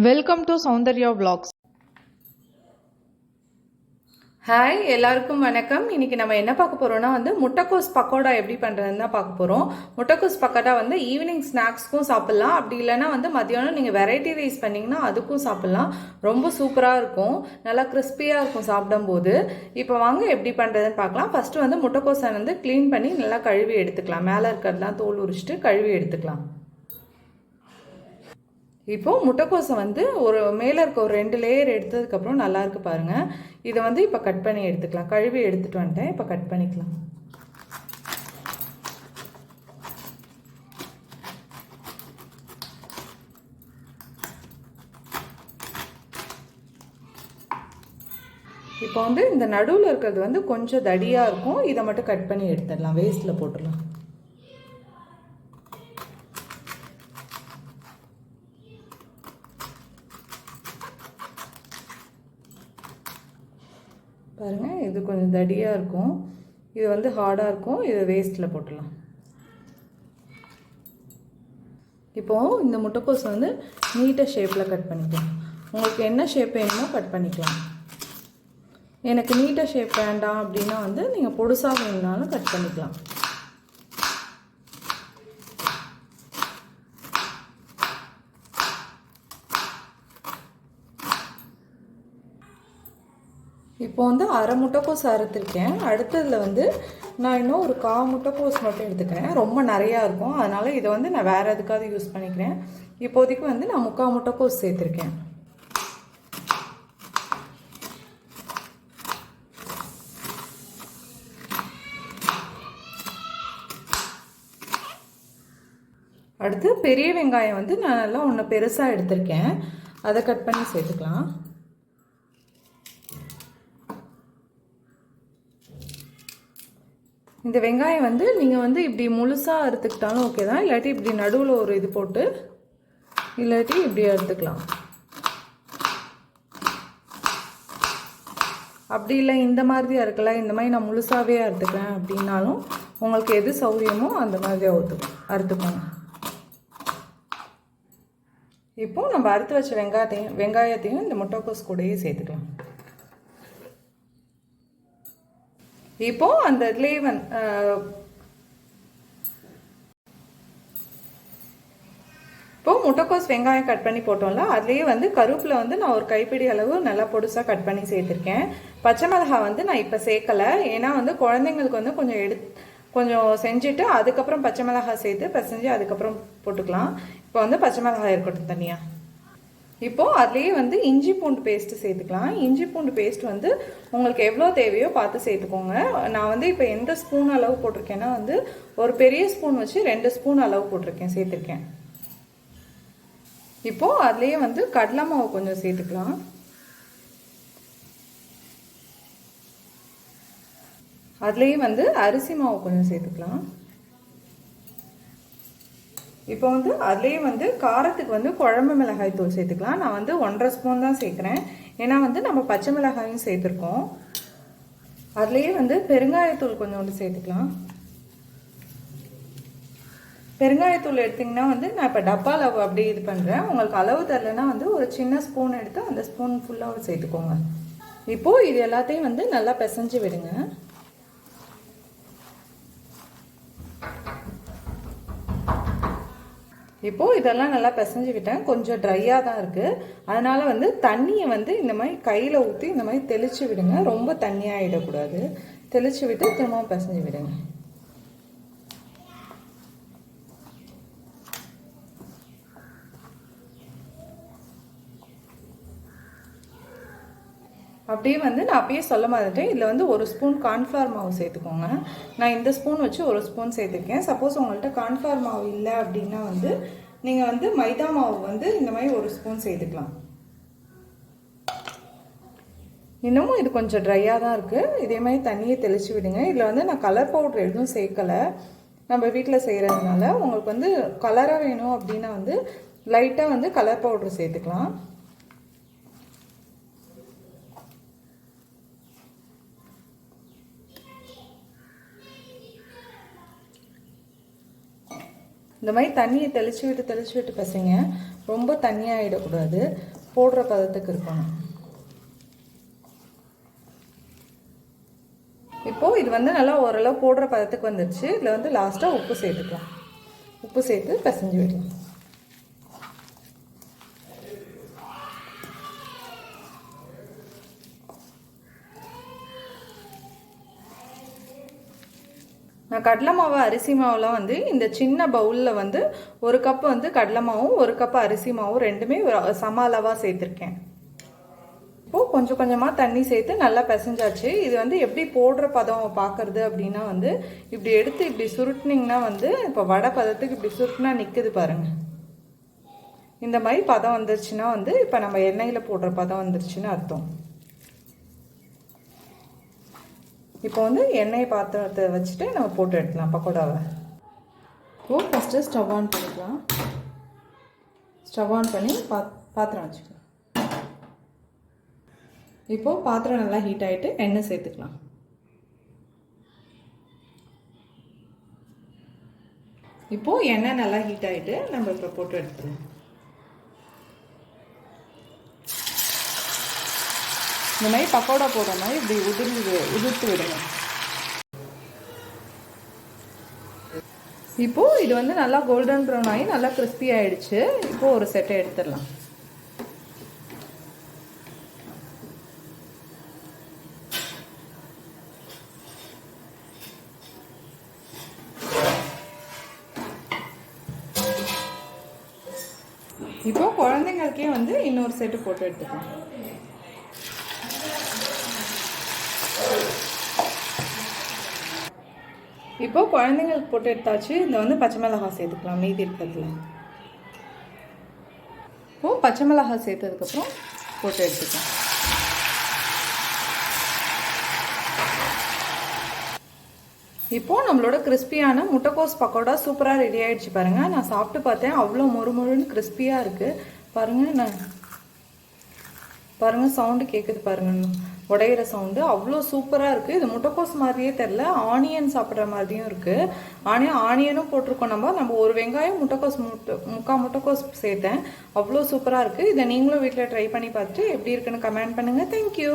Welcome to Soundarya vlogs. Hi எல்லாருக்கும் வணக்கம். இன்னைக்கு நம்ம என்ன பார்க்க போறோம்னா வந்து முட்டைக்கோஸ் பக்கோடா எப்படி பண்றதுன்னு தான் பார்க்க போறோம். முட்டைக்கோஸ் பக்கோடா வந்து ஈவினிங் ஸ்நாக்ஸ்க்கும் சாப்பிடலாம். அப்படி இல்லைன்னா வந்து மதியானம் நீங்க வெரைட்டி ரைஸ் பண்ணீங்கன்னா அதுக்கும் சாப்பிடலாம். ரொம்ப சூப்பரா இருக்கும். நல்லா கிறிஸ்பியா இருக்கும் சாப்பிடும்போது. இப்போ வாங்க எப்படி பண்றதுன்னு பார்க்கலாம். ஃபர்ஸ்ட் வந்து முட்டைக்கோஸை வந்து க்ளீன் பண்ணி நல்லா கழுவி எடுத்துக்கலாம். மேலே இருக்கிறதெல்லாம் தோல் உரிச்சிட்டு கழுவி எடுத்துக்கலாம். இப்போது முட்டைக்கோஸை வந்து ஒரு மேலே இருக்க ஒரு ரெண்டு லேயர் எடுத்ததுக்கப்புறம் நல்லா பாருங்கள் இதை வந்து இப்போ கட் பண்ணி எடுத்துக்கலாம். கழுவி எடுத்துகிட்டு வந்துட்டேன். இப்போ கட் பண்ணிக்கலாம். இப்போ வந்து இந்த நடுவில் இருக்கிறது வந்து கொஞ்சம் தடியாக இருக்கும். இதை மட்டும் கட் பண்ணி எடுத்துடலாம். வேஸ்ட்டில் போட்டுடலாம். பாருங்கள் இது கொஞ்சம் தடியாக இருக்கும். இது வந்து ஹார்டாக இருக்கும். இதை வேஸ்ட்டில் போட்டுடலாம். இப்போது இந்த முட்டைக்கோஸ் வந்து நீட்டாக ஷேப்பில் கட் பண்ணிக்கலாம். உங்களுக்கு என்ன ஷேப் வேணுமோ கட் பண்ணிக்கலாம். எனக்கு நீட்டாக ஷேப் வேண்டாம் அப்படின்னா வந்து நீங்கள் பொடுசாக வேணுனாலும் கட் பண்ணிக்கலாம். இப்போ வந்து அரை முட்டைக்கோஸ் அறுத்துருக்கேன். அடுத்ததில் வந்து நான் இன்னும் ஒரு கா முட்டைக்கோஸ் மட்டும் எடுத்துக்கிறேன். ரொம்ப நிறையா இருக்கும். அதனால் இதை வந்து நான் வேறு எதுக்காவது யூஸ் பண்ணிக்கிறேன். இப்போதைக்கு வந்து நான் முக்கால் முட்டைக்கோஸ் சேர்த்துருக்கேன். அடுத்து பெரிய வெங்காயம் வந்து நான் நல்லா ஒன்று பெருசாக எடுத்திருக்கேன். அதை கட் பண்ணி சேர்த்துக்கலாம். இந்த வெங்காயம் வந்து நீங்கள் வந்து இப்படி முழுசாக அறுத்துக்கிட்டாலும் ஓகே தான். இல்லாட்டி இப்படி நடுவில் ஒரு இது போட்டு இல்லாட்டி இப்படி அறுத்துக்கலாம். அப்படி இல்லை இந்த மாதிரி அறுக்கல இந்த மாதிரி நான் முழுசாகவே அறுத்துக்கிறேன் அப்படின்னாலும் உங்களுக்கு எது சௌரியமோ அந்த மாதிரி அறுத்து அறுத்துக்கோங்க. இப்போ நம்ம அறுத்து வச்ச வெங்காயத்தையும் வெங்காயத்தையும் இந்த முட்டைக்கோஸ் கூடயே சேர்த்துக்கலாம். இப்போ அந்த இதுலேயே வந்து இப்போ முட்டைக்கோஸ் வெங்காயம் கட் பண்ணி போட்டோம்ல அதுலேயே வந்து கருப்பில் வந்து நான் ஒரு கைப்பிடி அளவு நல்லா பொடுசாக கட் பண்ணி சேர்த்துருக்கேன். பச்சை மிளகாய் வந்து நான் இப்போ சேர்க்கலை. ஏன்னா வந்து குழந்தைங்களுக்கு வந்து கொஞ்சம் எடு கொஞ்சம் செஞ்சுட்டு அதுக்கப்புறம் பச்சை மிளகாய் சேர்த்து பிசைஞ்சு அதுக்கப்புறம் போட்டுக்கலாம். இப்போ வந்து பச்சை மிளகாய் இருக்கட்டும் தனியாக இப்போது அதுலேயே வந்து இஞ்சி பூண்டு பேஸ்ட்டு சேர்த்துக்கலாம். இஞ்சி பூண்டு பேஸ்ட் வந்து உங்களுக்கு எவ்வளோ தேவையோ பார்த்து சேர்த்துக்கோங்க. நான் வந்து இப்போ எந்த ஸ்பூன் அளவு போட்டிருக்கேன்னா வந்து ஒரு பெரிய ஸ்பூன் வச்சு ரெண்டு ஸ்பூன் அளவு போட்டிருக்கேன் சேர்த்துருக்கேன். இப்போது அதுலேயே வந்து கடலை மாவு கொஞ்சம் சேர்த்துக்கலாம். அதுலேயே வந்து அரிசி மாவு கொஞ்சம் சேர்த்துக்கலாம். இப்போ வந்து அதுலேயே வந்து காரத்துக்கு வந்து குழம்பு மிளகாய் தூள் சேர்த்துக்கலாம். நான் வந்து ஒன்றரை ஸ்பூன் தான் சேர்க்குறேன். ஏன்னா வந்து நம்ம பச்சை மிளகாயும் சேர்த்துருக்கோம். அதுலேயே வந்து பெருங்காயத்தூள் கொஞ்சோண்டு சேர்த்துக்கலாம். பெருங்காயத்தூள் எடுத்திங்கன்னா வந்து நான் இப்போ டப்பா அளவு அப்படி இது பண்ணுறேன் உங்களுக்கு அளவு தரலைன்னா வந்து ஒரு சின்ன ஸ்பூன் எடுத்து அந்த ஸ்பூன் ஃபுல்லாக சேர்த்துக்கோங்க. இப்போது இது எல்லாத்தையும் வந்து நல்லா பிசைஞ்சு விடுங்க. இப்போது இதெல்லாம் நல்லா பிசைஞ்சுக்கிட்டேன். கொஞ்சம் ட்ரையாக தான் இருக்குது அதனால் வந்து தண்ணியை வந்து இந்த மாதிரி கையில் ஊற்றி இந்த மாதிரி தெளித்து விடுங்க. ரொம்ப தண்ணியாக ஆகிடக்கூடாது தெளித்து விட்டு திரும்பவும் பிசைஞ்சு விடுங்க. அப்படியே வந்து நான் அப்பயே சொல்ல மாதிரிட்டேன் இதில் வந்து ஒரு ஸ்பூன் கார்ன்ஃப்ளவர் மாவு சேர்த்துக்கோங்க. நான் இந்த ஸ்பூன் வச்சு ஒரு ஸ்பூன் சேர்த்துருக்கேன். சப்போஸ் உங்கள்கிட்ட கார்ன்ஃப்ளவர் மாவு இல்லை அப்படின்னா வந்து நீங்கள் வந்து மைதா மாவு வந்து இந்த மாதிரி ஒரு ஸ்பூன் சேர்த்துக்கலாம். இன்னமும் இது கொஞ்சம் ட்ரையாக தான் இருக்குது இதே மாதிரி தண்ணியை தெளித்து விடுங்க. இதில் வந்து நான் கலர் பவுட்ரு எதுவும் சேர்க்கலை. நம்ம வீட்டில் செய்கிறதுனால உங்களுக்கு வந்து கலராக வேணும் அப்படின்னா வந்து லைட்டாக வந்து கலர் பவுட்ரு சேர்த்துக்கலாம். இந்த மாதிரி தண்ணியை தெளிச்சு விட்டு தெளிச்சு விட்டு பசங்க. ரொம்ப தண்ணியாகிடக்கூடாது போடுற பதத்துக்கு இருக்கணும். இப்போது இது வந்து நல்லா ஓரளவு போடுற பதத்துக்கு வந்துடுச்சு இதில் வந்து லாஸ்ட்டாக உப்பு சேர்த்துக்கலாம். உப்பு சேர்த்து பிசைஞ்சு விடலாம் நான் கடலை மாவு அரிசி மாவுலாம் வந்து இந்த சின்ன பவுலில் வந்து ஒரு கப் வந்து கடலை மாவும் ஒரு கப் அரிசி மாவும் ரெண்டுமே ஒரு சம அளவாக சேர்த்துருக்கேன். இப்போது கொஞ்சம் கொஞ்சமாக தண்ணி சேர்த்து நல்லா பிசைஞ்சாச்சு. இது வந்து எப்படி போடுற பதம் பார்க்குறது அப்படின்னா வந்து இப்படி எடுத்து இப்படி சுருட்டினீங்கன்னா வந்து இப்போ வடை பதத்துக்கு இப்படி சுருட்டினா நிற்குது பாருங்கள் இந்த மாதிரி பதம் வந்துருச்சுன்னா வந்து இப்போ நம்ம எண்ணெயில் போடுற பதம் வந்துருச்சுன்னு அர்த்தம். இப்போ வந்து எண்ணெய் பாத்திரத்தை வச்சுட்டு நம்ம போட்டு எடுக்கலாம் பக்கோடாவை. இப்போது ஃபஸ்ட்டு ஸ்டவ் ஆன் பண்ணிக்கலாம். ஸ்டவ் ஆன் பண்ணி பா பாத்திரம் வச்சுக்கலாம். இப்போது பாத்திரம் நல்லா ஹீட் ஆகிட்டு எண்ணெய் சேர்த்துக்கலாம். இப்போது எண்ணெய் நல்லா ஹீட் ஆகிட்டு நம்ம இப்போ போட்டு எடுத்துக்கலாம். இந்த மாதிரி பக்கோடா போடுற மாதிரி இப்படி உதிர்ந்து உதிர்த்து விடுங்க. இப்போது இது வந்து நல்லா கோல்டன் ப்ரௌன் ஆகி நல்லா கிறிஸ்பி ஆகிடுச்சு இப்போது ஒரு செட்டை எடுத்துடலாம். இப்போ குழந்தைங்களுக்கே வந்து இன்னொரு செட்டு போட்டு எடுத்துக்கலாம். இப்போ குழந்தைங்களுக்கு போட்டு எடுத்தாச்சு. இந்த வந்து பச்சை மிளகாய் சேர்த்துக்கலாம். மீதி இருக்கிறதுல. இப்போ பச்சை மிளகாய் சேர்த்ததுக்கப்புறம் போட்டு எடுத்துக்கலாம். இப்போ நம்மளோட கிறிஸ்பியான முட்டைக்கோஸ் பக்கோடா சூப்பராக ரெடி ஆயிடுச்சு பாருங்க. நான் சாப்பிட்டு பார்த்தேன். அவ்வளோ மொறுமொறுன்னு கிறிஸ்பியாக இருக்கு. பாருங்க நான் பாருங்க சவுண்டு கேட்குது பாருங்க. உடையிற சவுண்டு அவ்வளோ சூப்பராக இருக்குது இது முட்டைக்கோஸ் மாதிரியே தெரில ஆனியன் சாப்பிட்ற மாதிரியும் இருக்குது ஆனியன் ஆனியனும் போட்டிருக்கோம் நம்ம. நம்ம ஒரு வெங்காயம் முட்டைக்கோஸ் முட்டை முக்கால் முட்டைக்கோஸ் சேர்த்தேன். அவ்வளோ சூப்பராக இருக்குது இதை நீங்களும் வீட்டில் ட்ரை பண்ணி பார்த்துட்டு எப்படி இருக்குன்னு கமெண்ட் பண்ணுங்கள் தேங்க்யூ